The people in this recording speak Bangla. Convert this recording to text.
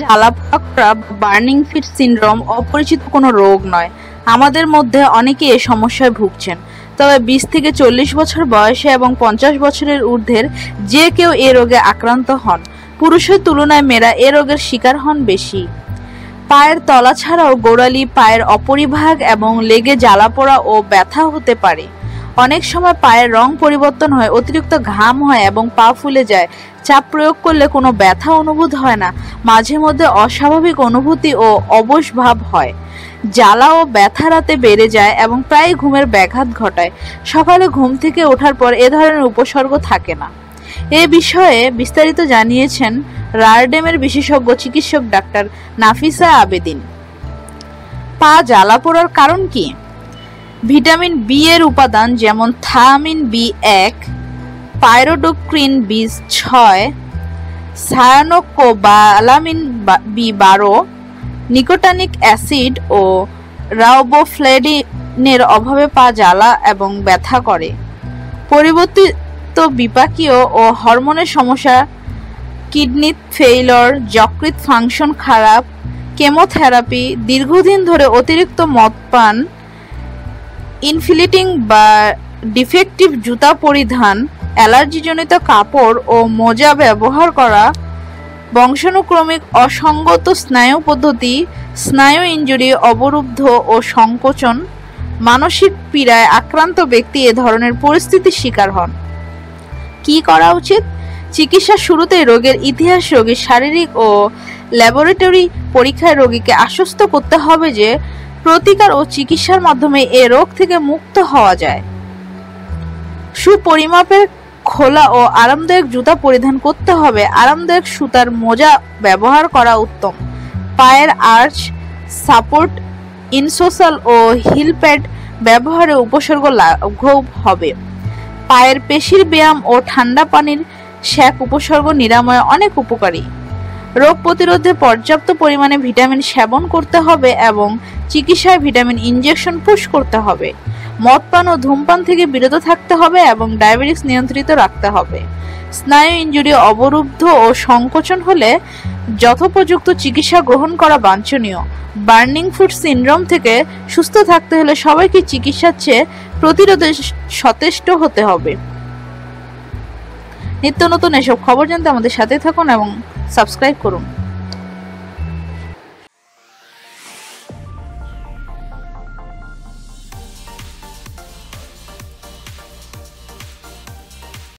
জ্বালা পোড়া বার্নিং ফিট সিনড্রোম অপরিচিত কোনো রোগ নয়। আমাদের মধ্যে অনেকে এ সমস্যায় ভুগছেন। তবে বিশ থেকে চল্লিশ বছর বয়সে এবং পঞ্চাশ বছরের ঊর্ধ্বের যে কেউ এ রোগে আক্রান্ত হন। পুরুষের তুলনায় মেয়েরা এ রোগের শিকার হন বেশি। পায়ের তলা ছাড়াও গোড়ালি, পায়ের অপরিভাগ এবং লেগে জ্বালা পোড়া ও ব্যথা হতে পারে। অনেক সময় পায়ের রং পরিবর্তন হয়, অতিরিক্ত ঘাম হয় এবং পা ফুলে যায়। চাপ প্রয়োগ করলে কোনো ব্যথা অনুভূত হয় না। মাঝে মধ্যে অস্বাভাবিক অনুভূতি ও অবশ ভাব হয়। জ্বালা ও ব্যথা রাতে বেড়ে যায় এবং প্রায় ঘুমের ব্যাঘাত ঘটায়। সকালে ঘুম থেকে ওঠার পর এ ধরনের উপসর্গ থাকে না। এ বিষয়ে বিস্তারিত জানিয়েছেন রারডেমের বিশেষজ্ঞ চিকিৎসক ডাক্তার নাফিসা আবেদিন। পা জ্বালা পোড়ার কারণ কি? ভিটামিন বি এর উপাদান যেমন থায়ামিন বি এক, পাইরোডোক্রিন বি ছয়, সায়ানোকোবালামিন বি বারো, নিকোটানিক অ্যাসিড ও রাউবোফ্লেডিনের অভাবে পা জ্বালা এবং ব্যথা করে। পরিবর্তিত বিপাকীয় ও হরমোনের সমস্যা, কিডনি ফেইলর যকৃত ফাংশন খারাপ, কেমোথেরাপি, দীর্ঘদিন ধরে অতিরিক্ত মদ পান ইনফিলিটিং বা ডিফেক্টিভ জুতা পরিধান, অ্যালার্জিজনিত কাপড় ও মোজা ব্যবহার করা, বংশানুক্রমিক অসঙ্গত স্নায়ু পদ্ধতি, স্নায়ু ইঞ্জুরি, অবরুদ্ধ ও সংকোচন, মানসিক পীড়ায় আক্রান্ত ব্যক্তি এ ধরনের পরিস্থিতির শিকার হন। কি করা উচিত? চিকিৎসার শুরুতেই রোগের ইতিহাস, রোগীর শারীরিক ও ল্যাবরেটরি পরীক্ষায় রোগীকে আশ্বস্ত করতে হবে যে প্রতিকার ও চিকিৎসার মাধ্যমে এ রোগ থেকে মুক্ত হওয়া যায়। সুপরিমাপের খোলা ও আরামদায়ক জুতা পরিধান করতে হবে। আরামদায়ক সুতার মোজা ব্যবহার করা উত্তম। পায়ের আর্চ, সাপোর্ট, ইনসোসাল ও হিল প্যাড ব্যবহারে উপসর্গ লাঘব হবে। পায়ের পেশির ব্যায়াম ও ঠান্ডা পানির শ্যাক উপসর্গ নিরাময়ে অনেক উপকারী। রোগ প্রতিরোধে পর্যাপ্ত পরিমাণে ভিটামিন সেবন করতে হবে এবং চিকিৎসায় ভিটামিন ইনজেকশন পুশ করতে হবে। মদ পান ও ধূমপান থেকে বিরত থাকতে হবে এবং ডায়াবেটিস নিয়ন্ত্রিত রাখতে হবে। স্নায়ু ইঞ্জুরি অবরুদ্ধ ও সংকোচন হলে যথোপযুক্ত চিকিৎসা গ্রহণ করা বাঞ্ছনীয়। বার্নিং ফুড সিনড্রোম থেকে সুস্থ থাকতে হলে সবাইকে চিকিৎসার চেয়ে প্রতিরোধে সচেষ্ট হতে হবে। নিত্য নতুন এসব খবর জানতে আমাদের সাথে থাকুন এবং সাবস্ক্রাইব করুন